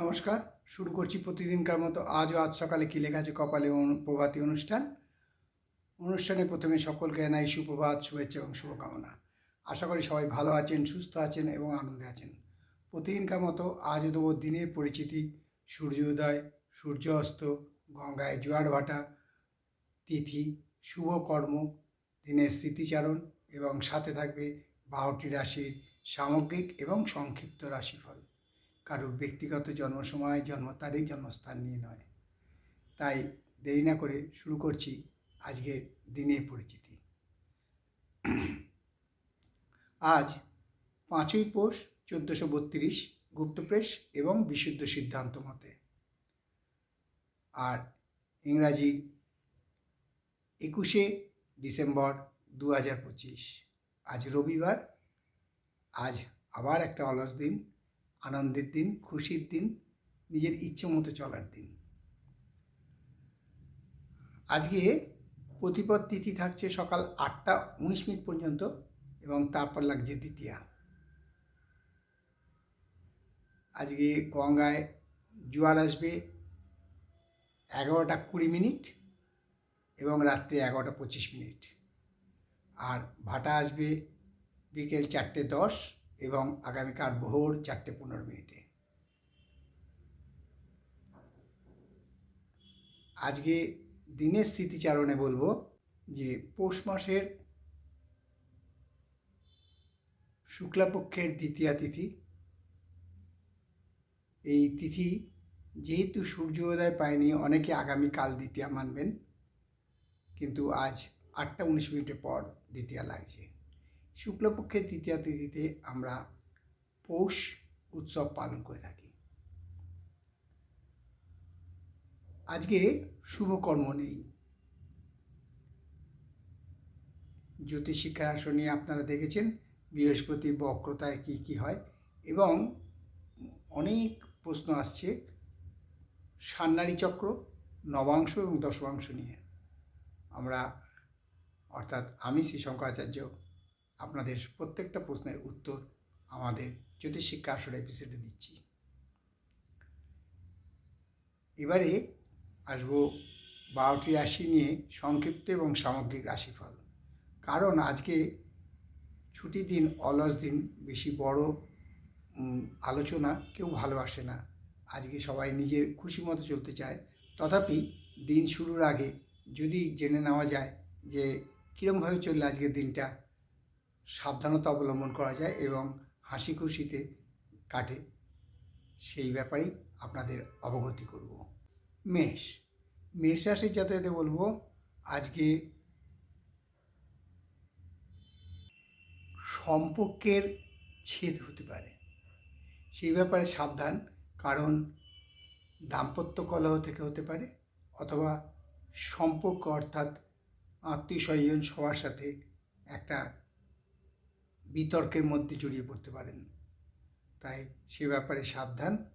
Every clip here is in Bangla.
নমস্কার, শুরু করছি প্রতিদিনকার মতো। আজও আজ সকালে কি লেখা আছে কপালে প্রভাতী অনুষ্ঠান? অনুষ্ঠানে প্রথমে সকলকে জানাই সুপ্রভাত, শুভেচ্ছা এবং শুভকামনা। আশা করি সবাই ভালো আছেন, সুস্থ আছেন এবং আনন্দে আছেন। প্রতিদিনকার মতো আজও দেবো দিনের পরিচিতি। সূর্যোদয় সূর্য অস্ত, গঙ্গায় জোয়ার ভাটা, তিথি, শুভ কর্ম, দিনের স্মৃতিচারণ এবং সাথে থাকবে বারোটি রাশির সামগ্রিক এবং সংক্ষিপ্ত রাশিফল। কারোর ব্যক্তিগত জন্ম সময় জন্ম তারিখ জন্মস্থান নিয়ে নয়। তাই দেরি না করে শুরু করছি আজকের দিনের পরিচিতি। আজ পাঁচই পৌষ চোদ্দোশো বত্রিশ গুপ্তপ্রেস এবং বিশুদ্ধ সিদ্ধান্ত মতে। আর ইংরাজি একুশে ডিসেম্বর দু হাজার পঁচিশ। আজ রবিবার, আজ আবার একটা অলস দিন। আনন্দের দিন, খুশির দিন, নিজের ইচ্ছে মতো চলার দিন। আজকে প্রতিপদ তিথি থাকছে সকাল আটটা উনিশ মিনিট পর্যন্ত এবং তারপর লাগছে দ্বিতীয়া। আজকে গঙ্গায় জোয়ার আসবে এগারোটা কুড়ি মিনিট এবং রাত্রে এগারোটা পঁচিশ মিনিট। আর ভাটা আসবে বিকেল চারটে দশ। এবং আগামীকাল ভোর চারটে পনেরো মিনিটে। আজকে দিনের স্মৃতিচারণে বলব যে পৌষ মাসের শুক্লাপক্ষের দ্বিতীয়া তিথি। এই তিথি যেহেতু সূর্যোদয় পায়নি, অনেকে আগামীকাল দ্বিতীয়া মানবেন, কিন্তু আজ আটটা উনিশ মিনিটের পর দ্বিতীয়া লাগছে। শুক্লপক্ষের তৃতীয়া তিথিতে আমরা পৌষ উৎসব পালন করে থাকি। আজকে শুভকর্ম নেই। জ্যোতিষিক্ষার আসনে আপনারা দেখেছেন বৃহস্পতি, বক্রতায় কি কি হয় এবং অনেক প্রশ্ন আসছে সান্নারী চক্র, নবাংশ এবং দশমাংশ নিয়ে। আমরা অর্থাৎ আমি শ্রী শঙ্করাচার্য আপনাদের প্রত্যেকটা প্রশ্নের উত্তর আমাদের জ্যোতিষিক্ষা আসর এপিসোডে দিচ্ছি। এবারে আসব বারোটি রাশি নিয়ে সংক্ষিপ্ত এবং সামগ্রিক রাশিফল। কারণ আজকে ছুটি দিন, অলস দিন, বেশি বড় আলোচনা, কেউ ভালোবাসে না। আজকে সবাই নিজের খুশি মতো চলতে চায়। তথাপি দিন শুরুর আগে যদি জেনে নেওয়া যায় যে কীরমভাবে চললে আজকের দিনটা সাবধানতা অবলম্বন করা যায় এবং হাসি খুশিতে কাটে। সেই ব্যাপারেই আপনাদের অবগতি করব। মেষ। মেষ রাশির যাতায়াতে বলব, আজকে সম্পর্কের ছেদ হতে পারে। সেই ব্যাপারে সাবধান, কারণ দাম্পত্য কলহ থেকে হতে পারে অথবা সম্পর্ক অর্থাৎ আত্মীয় স্বজন সবার সাথে একটা বিতর্কের মধ্যে জড়িয়ে পড়তে পারেন। তাই সে ব্যাপারে সাবধান।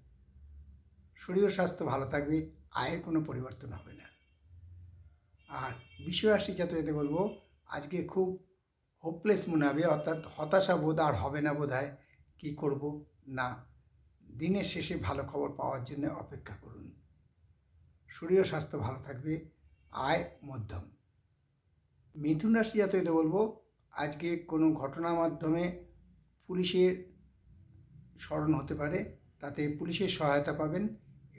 শরীর স্বাস্থ্য ভালো থাকবে, আয়ের কোনো পরিবর্তন হবে না। আর বিষয় বিশ্বরাশি যাতে বলব, আজকে খুব হোপলেস মনে হবে, অর্থাৎ হতাশা বোধ আর হবে না বোধ হয় কী করব না। দিনের শেষে ভালো খবর পাওয়ার জন্য অপেক্ষা করুন। শরীর স্বাস্থ্য ভালো থাকবে, আয় মধ্যম। মিথুন রাশি যাতে বলব আজকে কোনো ঘটনার মাধ্যমে পুলিশের স্মরণ হতে পারে, তাতে পুলিশের সহায়তা পাবেন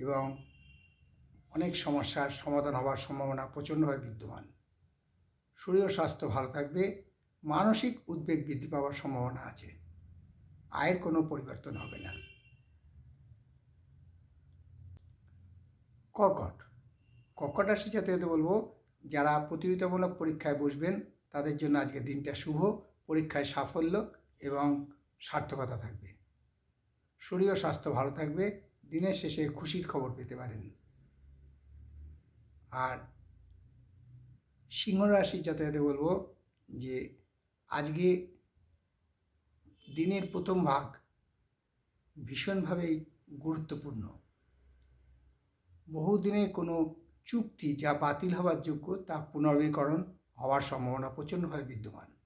এবং অনেক সমস্যার সমাধান হওয়ার সম্ভাবনা প্রচণ্ডভাবে বিদ্যমান। শরীর স্বাস্থ্য ভালো থাকবে, মানসিক উদ্বেগ বৃদ্ধি পাওয়ার সম্ভাবনা আছে, আয়ের কোনো পরিবর্তন হবে না। কর্কট কর্কট রাশি যাতে বলব, যারা প্রতিযোগিতামূলক পরীক্ষায় বসবেন তাদের জন্য আজকে দিনটা শুভ, পরীক্ষায় সাফল্য এবং সার্থকতা থাকবে। শরীর স্বাস্থ্য ভালো থাকবে। দিনের শেষে খুশির খবর পেতে পারেন। আর সিংহ রাশির যাতায়াতে বলব যে আজকে দিনের প্রথম ভাগ ভীষণভাবেই গুরুত্বপূর্ণ। বহুদিনের কোনো চুক্তি যা বাতিল হওয়ার যোগ্য তা পুনর্বীকরণ হওয়ার সম্ভাবনা প্রচণ্ডভাবে বিদ্যমান।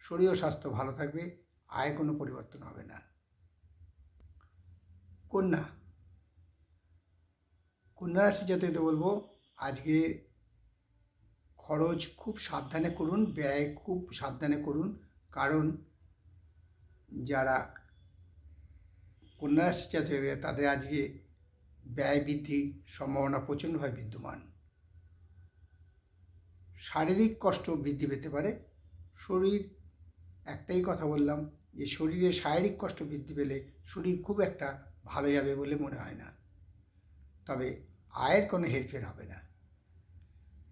শরীর স্বাস্থ্য ভালো থাকবে, আয়ের কোনো পরিবর্তন হবে না। কন্যা। কন্যা রাশি জাতকদের বলব, আজকে খরচ খুব সাবধানে করুন, ব্যয় খুব সাবধানে করুন। কারণ যারা কন্যা রাশি জাতকদের তাদের আজকে ব্যয় বৃদ্ধির সম্ভাবনা প্রচণ্ডভাবে বিদ্যমান। শারীরিক কষ্ট বৃদ্ধি পেতে পারে। শরীর, একটাই কথা বললাম যে শরীরে শারীরিক কষ্ট বৃদ্ধি পেলে শরীর খুব একটা ভালো যাবে বলে মনে হয় না। তবে আয়ের কোনো হেরফের হবে না।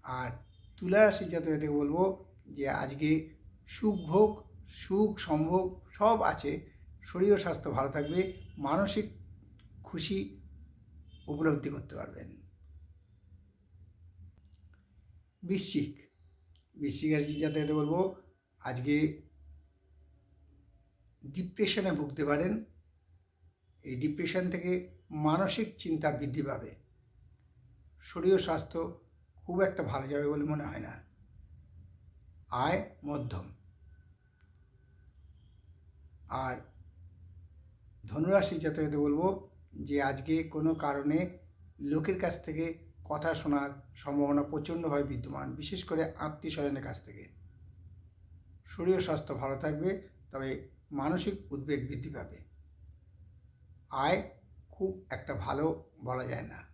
আর তুলা রাশির জাতকদের বলব যে আজকে সুখ ভোগ, সুখ সম্ভোগ সব আছে। শরীর ও স্বাস্থ্য ভালো থাকবে, মানসিক খুশি উপলব্ধি করতে পারবেন। বৃশ্চিক বৃশ্চিক রাশির জাতকদের বলব, আজকে ডিপ্রেশনে ভুগতে পারেন। এই ডিপ্রেশন থেকে মানসিক চিন্তা বৃদ্ধি পাবে। শরীর স্বাস্থ্য খুব একটা ভালো যাবে বলে মনে হয় না। আয় মধ্যম। আর ধনুরাশি জাতকদের বলব যে, আজকে কোনো কারণে লোকের কাছ থেকে কথা শোনার সম্ভাবনা প্রচণ্ডভাবে বিদ্যমান, বিশেষ করে আত্মীয় স্বজনের কাছ থেকে। শরীর স্বাস্থ্য ভালো থাকবে, তবে মানসিক উদ্বেগ বৃদ্ধি পাবে। আয় খুব একটা ভালো বলা যায় না।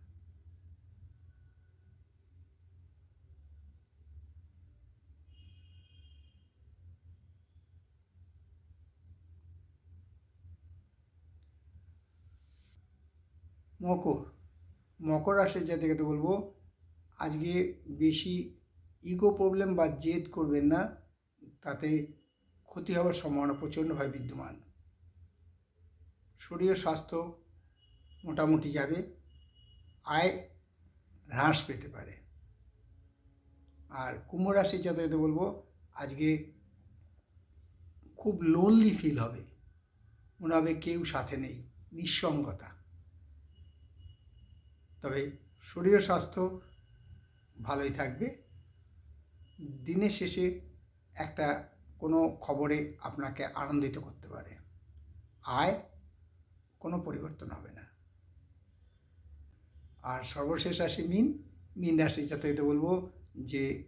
মকর মকর রাশির জাতিকে বলব, আজকে বেশি ইগো প্রবলেম বা জেদ করবেন না, তাতে ক্ষতি হওয়ার সম্ভাবনা প্রচণ্ডভাবে বিদ্যমান। শরীর স্বাস্থ্য মোটামুটি যাবে, আয় হ্রাস পেতে পারে। আর কুম্ভ রাশির জাতকে বলব, আজকে খুব লোনলি ফিল হবে, মনে হবে কেউ সাথে নেই, নিঃসঙ্গতা। তবে শরীর স্বাস্থ্য ভালোই থাকবে। দিনের শেষে একটা কোনো খবরে আপনাকে আনন্দিত করতে পারে। আয় কোনো পরিবর্তন হবে না। আর সর্বশেষ রাশি মিন। মিন রাশি যাতে বলব যে,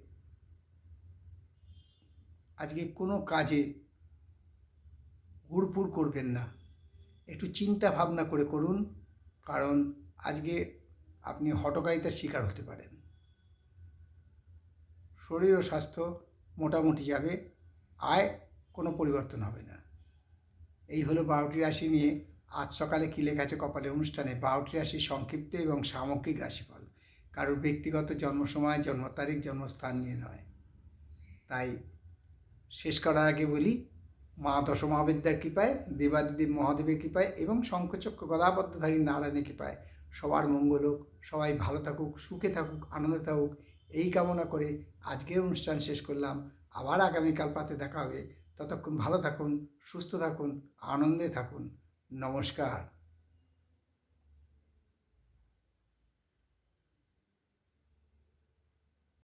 আজকে কোনো কাজে হুড়পুর করবেন না। একটু চিন্তা ভাবনা করে করুন। কারণ আজকে আপনি হটকারিতার শিকার হতে পারেন। শরীর ও স্বাস্থ্য মোটামুটি যাবে, আয় কোনো পরিবর্তন হবে না। এই হলো বারোটি রাশি নিয়ে আজ সকালে কী লেখা আছে কপালে অনুষ্ঠানে? বারোটি রাশির সংক্ষিপ্ত এবং সামগ্রিক রাশিফল। কারোর ব্যক্তিগত জন্ম সময় জন্ম তারিখ জন্মস্থান নিয়ে নয়। তাই শেষ করার আগে বলি, মা দশমহাবিদ্যার কৃপায়, দেবাদিদেব মহাদেবের কৃপায় এবং শঙ্খচক্র গদাবদ্ধধারী নারায়ণের কৃপায় সবার মঙ্গল হোক, সবাই ভালো থাকুক, সুখে থাকুক, আনন্দে থাকুক, এই কামনা করে আজকের অনুষ্ঠান শেষ করলাম। আবার আগামীকাল পাতে দেখা হবে। ততক্ষণ ভালো থাকুন, সুস্থ থাকুন, আনন্দে থাকুন। নমস্কার।